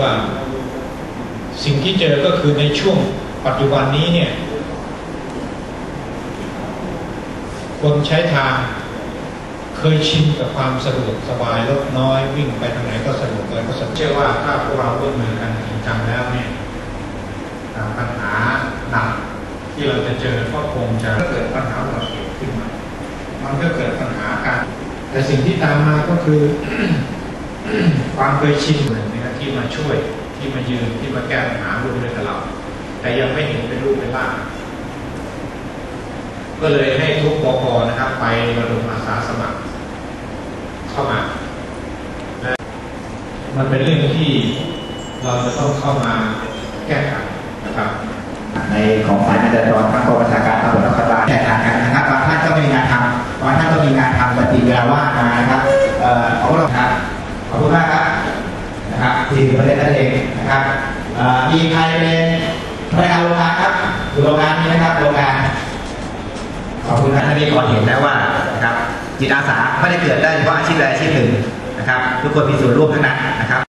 ว่าสิ่งที่เจอก็คือในช่วงปัจจุบันนี้เนี่ย คนใช้ทางเคยชินกับความสะดวกสบายรถน้อยวิ่งไปทางไหนก็สะดวกเลยก็สะดวกเชื่อว่าถ้าพวกเราร่วมมือกันจริงจังแล้วเนี่ยปัญหาหนักที่เราจะเจอก็คงจะเกิดปัญหาอุบัติเหตุขึ้นมา มันก็เกิดปัญหาการแต่สิ่งที่ตามมาก็คือ ความเคยชินเหมือนนะครับ ที่มาช่วยที่มายืนที่มาแก้ปัญหาร่วมด้วยกับเรา แต่ยังไม่เห็นเป็นรูปเป็นร่างก็เลยให้ทุกปกนะครับ ไประดมอาสาสมัคร เข้ามาและมันเป็นเรื่องที่เราจะต้องเข้ามาแก้ไขนะครับ ในของฝ่ายการจราจรทั้งกองประชาการตำรวจนครบาลแตกต่างกันนะครับบางท่านก็มีงานทำบางท่านก็มีงานทำปฏิเวลาว่างมานะครับ สี่ประเทศนั่นเองนะครับมีใครเป็นพนักงานโรงงานครับอยู่โรงงานนี้นะครับโรงงานขอบคุณครัท่านนี้ก่อนเห็นแล้วว่านะครับจิตอาสาไม่ได้เกิดได้เฉพาะอาชีพใดอาชีพหนึ่งนะครับ ทุกคนมีส่วนร่วมทั้งนั้นนะครับ